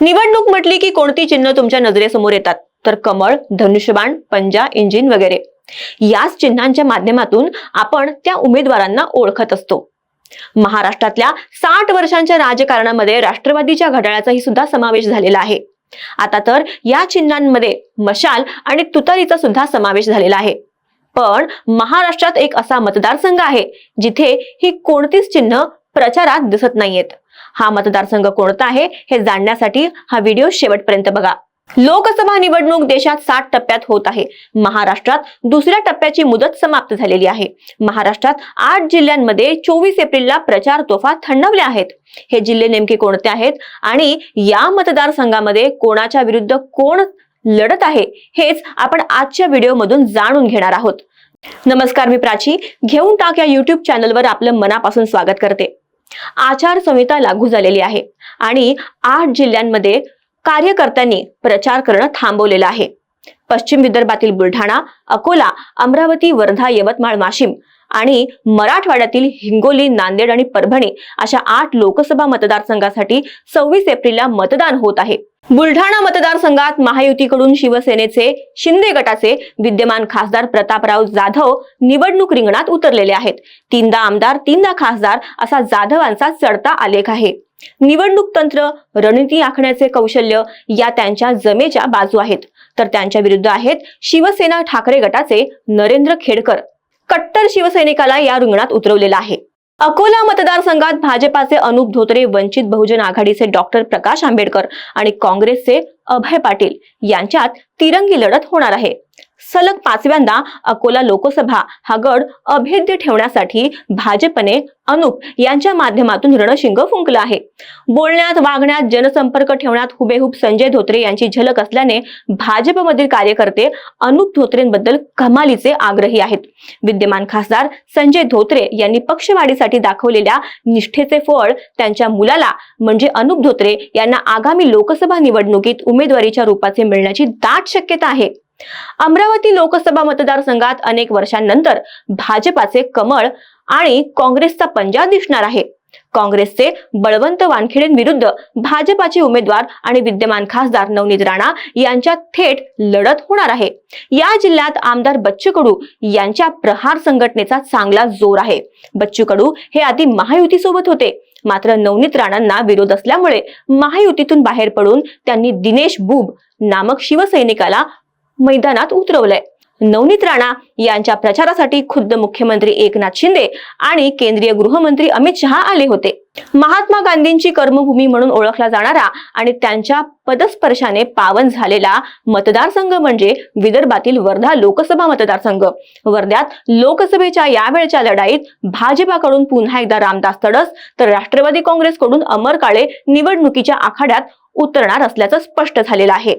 निवडणूक म्हटली की कोणती चिन्ह तुमच्या नजरेसमोर येतात? तर कमळ धनुष्यबाण पंजा इंजिन वगैरे. याच चिन्हांच्या माध्यमातून आपण त्या उमेदवारांना ओळखत असतो. महाराष्ट्रातल्या साठ वर्षांच्या राजकारणामध्ये राष्ट्रवादीच्या घड्याळाचाही सुद्धा समावेश झालेला आहे. आता तर या चिन्हांमध्ये मशाल आणि तुतारीचा सुद्धा समावेश झालेला आहे. पण महाराष्ट्रात एक असा मतदारसंघ आहे जिथे ही कोणतीच चिन्ह प्रचारात दिसत नाहीयेत. हा मतदारसंघ कोणता आहे हे जाणण्यासाठी हा व्हिडिओ शेवटपर्यंत बघा. लोकसभा निवडणूक देशात सात टप्प्यात होत आहे. महाराष्ट्रात दुसऱ्या टप्प्याची मुदत समाप्त झालेली आहे. महाराष्ट्रात आठ जिल्ह्यांमध्ये चोवीस एप्रिलला प्रचार तोफा थंडवल्या आहेत. हे जिल्हे नेमके कोणते आहेत आणि या मतदारसंघामध्ये कोणाच्या विरुद्ध कोण लढत आहे हेच आपण आजच्या व्हिडिओमधून जाणून घेणार आहोत. नमस्कार मी प्राची. घेऊन टाक या युट्यूब चॅनलवर आपलं मनापासून स्वागत करते. आचारसंहिता लागू झालेली आहे आणि आठ जिल्ह्यांमध्ये कार्यकर्त्यांनी प्रचार करणं थांबवलेलं आहे. पश्चिम विदर्भातील बुलढाणा अकोला अमरावती वर्धा यवतमाळ वाशिम आणि मराठवाड्यातील हिंगोली नांदेड आणि परभणी अशा आठ लोकसभा मतदारसंघासाठी सव्वीस एप्रिलला मतदान होत आहे. बुलढाणा मतदारसंघात महायुतीकडून शिवसेनेचे शिंदे गटाचे विद्यमान खासदार प्रतापराव जाधव निवडणूक रिंगणात उतरलेले आहेत. तीनदा आमदार तीनदा खासदार असा जाधवांचा चढता आलेख आहे. निवडणूक तंत्र रणनीती आखण्याचे कौशल्य या त्यांच्या जमेच्या बाजू आहेत. तर त्यांच्या विरुद्ध आहेत शिवसेना ठाकरे गटाचे नरेंद्र खेडकर. कट्टर शिवसैनिकाला या रिंगणात उतरवलेला आहे. अकोला मतदारसंघात भाजपाचे अनुप धोत्रे वंचित बहुजन आघाडीचे डॉक्टर प्रकाश आंबेडकर आणि काँग्रेसचे अभय पाटील यांच्यात तिरंगी लढत होणार आहे. सलग पाचव्यांदा अकोला लोकसभा हा गड अभेद्य ठेवण्यासाठी भाजपने अनुप यांच्या माध्यमातून रणशिंग फुंकलं आहे. बोलण्यात वागण्यात जनसंपर्क ठेवण्यात हुबेहूब संजय धोत्रे यांची झलक असल्याने भाजपमधील कार्यकर्ते अनुप धोत्रेंबद्दल कमालीचे आग्रही आहेत. विद्यमान खासदार संजय धोत्रे यांनी पक्षवाढीसाठी दाखवलेल्या निष्ठेचे फळ त्यांच्या मुलाला म्हणजे अनुप धोत्रे यांना आगामी लोकसभा निवडणुकीत उमेदवारीच्या रूपाचे मिळण्याची दाट शक्यता आहे. अमरावती लोकसभा मतदारसंघात अनेक वर्षांनंतर भाजपाचे कमळ आणि काँग्रेसचा पंजा दिसणार आहे. काँग्रेसचे बळवंत वानखेडेंविरुद्ध भाजपाचे उमेदवार आणि विद्यमान खासदार नवनीत राणा यांच्यात थेट लढत होणार आहे. या जिल्ह्यात आमदार बच्चू कडू यांच्या प्रहार संघटनेचा चांगला जोर आहे. बच्चू कडू हे आधी महायुती सोबत होते. मात्र नवनीत राणांना विरोध असल्यामुळे महायुतीतून बाहेर पडून त्यांनी दिनेश बुब नामक शिवसैनिकाला मैदानात उतरवलंय. नवनीत राणा यांच्या प्रचारासाठी खुद्द मुख्यमंत्री एकनाथ शिंदे आणि केंद्रीय गृहमंत्री अमित शहा आले होते. महात्मा गांधींची कर्मभूमी म्हणून ओळखला जाणारा आणि त्यांच्या पदस्पर्शाने पावन झालेला मतदारसंघ म्हणजे विदर्भातील वर्धा लोकसभा मतदारसंघ. वर्ध्यात लोकसभेच्या यावेळच्या लढाईत भाजपाकडून पुन्हा एकदा रामदास तडस तर राष्ट्रवादी काँग्रेसकडून अमर काळे निवडणुकीच्या आखाड्यात उतरणार असल्याचं स्पष्ट झालेलं आहे.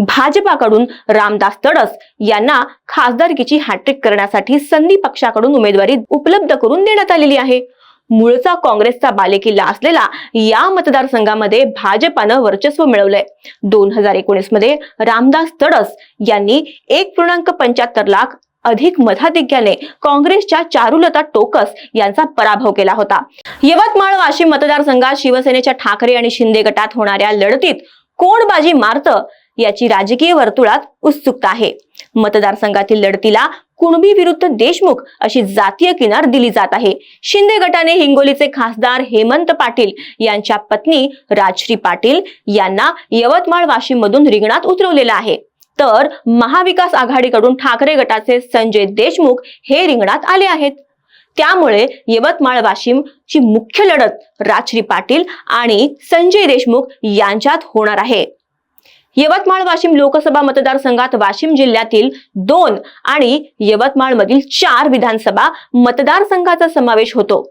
भाजपाकडून रामदास तडस यांना खासदारकीची हॅट्रिक करण्यासाठी संधी पक्षाकडून उमेदवारी उपलब्ध करून देण्यात आलेली आहे. मूळचा काँग्रेसचा बालेकिल्ला असलेला या मतदारसंघामध्ये भाजपानं वर्चस्व मिळवलंय. दोन हजार एकोणीसमध्ये रामदास तडस यांनी एक पूर्णांक पंच्याहत्तर लाख अधिक मताधिक्याने काँग्रेसच्या चारुलता टोकस यांचा पराभव केला होता. यवतमाळ वाशिम मतदारसंघात शिवसेनेच्या ठाकरे आणि शिंदे गटात होणाऱ्या लढतीत कोण बाजी मारतं याची राजकीय वर्तुळात उत्सुकता आहे. मतदारसंघातील लढतीला कुणबी विरुद्ध देशमुख अशी जातीय किनार दिली जात आहे. शिंदे गटाने हिंगोलीचे खासदार हेमंत पाटील यांच्या पत्नी राजश्री पाटील यांना यवतमाळ वाशिम मधून रिंगणात उतरवलेलं आहे. तर महाविकास आघाडीकडून ठाकरे गटाचे संजय देशमुख हे रिंगणात आले आहेत. त्यामुळे यवतमाळ वाशिम ची मुख्य लढत राजश्री पाटील आणि संजय देशमुख यांच्यात होणार आहे. यवतमाळ वाशिम लोकसभा मतदारसंघात वाशिम जिल्ह्यातील दोन आणि यवतमाळ मधील चार विधानसभा मतदारसंघाचा समावेश होतो.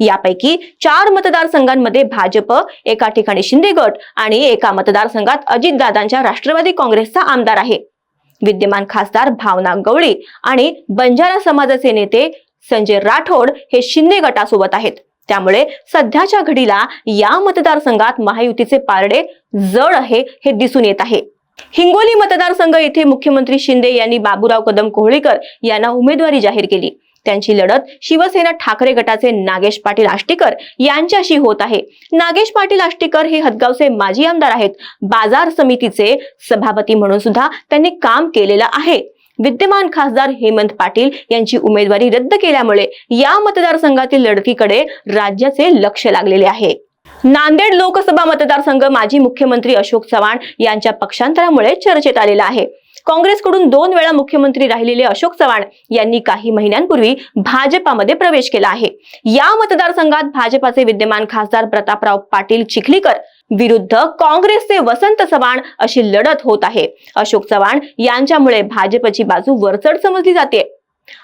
यापैकी चार मतदारसंघांमध्ये भाजप एका ठिकाणी शिंदे गट आणि एका मतदारसंघात अजितदादांच्या राष्ट्रवादी काँग्रेसचा आमदार आहे. विद्यमान खासदार भावना गवळी आणि बंजारा समाजाचे नेते संजय राठोड हे शिंदे गटासोबत आहेत. त्यामुळे सध्याच्या घडीला या मतदारसंघात महायुतीचे पारडे जड आहे हे दिसून येत आहे. हिंगोली मतदारसंघ येथे मुख्यमंत्री शिंदे यांनी बाबूराव कदम कोहळीकर यांना उमेदवारी जाहीर केली. त्यांची लढत शिवसेना ठाकरे गटाचे नागेश पाटील आष्टीकर यांच्याशी होत आहे. नागेश पाटील आष्टीकर हे हदगावचे माजी आमदार आहेत. बाजार समितीचे सभापती म्हणून सुद्धा त्यांनी काम केलेलं आहे. विद्यमान खासदार हेमंत पाटील यांची उमेदवारी रद्द केल्यामुळे या मतदारसंघातील लढतीकडे राज्याचे लक्ष लागलेले आहे. नांदेड लोकसभा मतदारसंघ माजी मुख्यमंत्री अशोक चव्हाण यांच्या पक्षांतरामुळे चर्चेत आलेला आहे. काँग्रेसकडून दोन वेळा मुख्यमंत्री राहिलेले अशोक चव्हाण यांनी काही महिन्यांपूर्वी भाजपामध्ये प्रवेश केला आहे. या मतदारसंघात भाजपाचे विद्यमान खासदार प्रतापराव पाटील चिखलीकर विरुद्ध काँग्रेसचे वसंत चव्हाण अशी लढत होत आहे. अशोक चव्हाण यांच्यामुळे भाजपची बाजू वरचढ समजली जाते.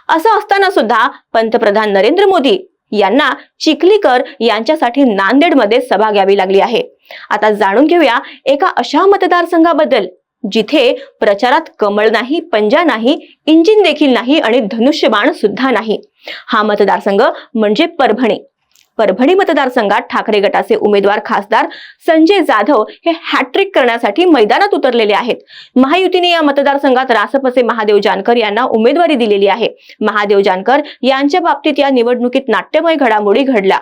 असं असताना सुद्धा पंतप्रधान नरेंद्र मोदी यांना चिखलीकर यांच्यासाठी नांदेडमध्ये सभा घ्यावी लागली आहे. आता जाणून घेऊया एका अशा मतदारसंघाबद्दल जिथे प्रचारात कमळ नाही पंजा नाही इंजिन देखील नाही आणि धनुष्यबाण सुद्धा नाही. हा मतदारसंघ म्हणजे परभणी. परभणी मतदारसंघात ठाकरे गटाचे उमेदवार खासदार संजय जाधव हे हॅट्रिक करण्यासाठी मैदानात उतरलेले आहेत. महायुतीने या मतदारसंघात रासपचे महादेव जानकर यांना उमेदवारी दिलेली आहे. महादेव जानकर यांच्या बाबतीत या निवडणुकीत नाट्यमय घडामोडी घडल्या.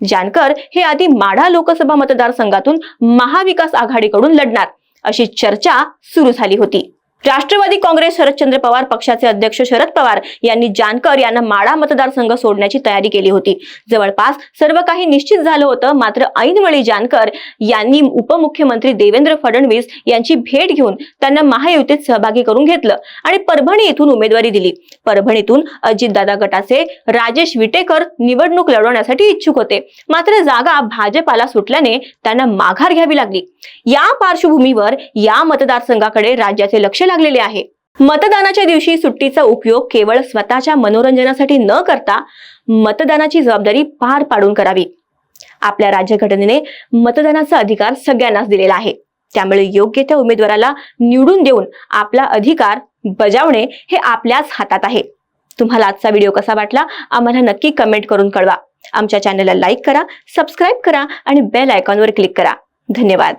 जानकर हे आधी माढा लोकसभा मतदारसंघातून महाविकास आघाडीकडून लढणार अशी चर्चा सुरू झाली होती. राष्ट्रवादी काँग्रेस शरदचंद्र पवार पक्षाचे अध्यक्ष शरद पवार यांनी जानकर यांना माडा मतदारसंघ सोडण्याची तयारी केली होती. जवळपास सर्व काही निश्चित झालं होतं मात्र ऐनवेळी जानकर यांनी उपमुख्यमंत्री देवेंद्र फडणवीस यांची भेट घेऊन त्यांना महायुतीत सहभागी करून घेतलं आणि परभणी येथून उमेदवारी दिली. परभणीतून अजितदादा गटाचे राजेश विटेकर निवडणूक लढवण्यासाठी इच्छुक होते. मात्र जागा भाजपाला सुटल्याने त्यांना माघार घ्यावी लागली. या पार्श्वभूमीवर या मतदारसंघाकडे राज्याचे लक्ष लागलेले आहे. मतदानाच्या दिवशी सुट्टीचा उपयोग केवळ स्वतःच्या मनोरंजनासाठी न करता मतदानाची जबाबदारी पार पाडून करावी. आपल्या राज्यघटनेने मतदानाचा अधिकार सगळ्यांनाच दिलेला आहे. त्यामुळे योग्य त्या उमेदवाराला निवडून देऊन आपला अधिकार बजावणे हे आपल्याच हातात आहे. तुम्हाला आजचा व्हिडिओ कसा वाटला आम्हाला नक्की कमेंट करून कळवा. आमच्या चॅनलला लाईक करा सबस्क्राईब करा आणि बेल आयकॉनवर क्लिक करा. धन्यवाद.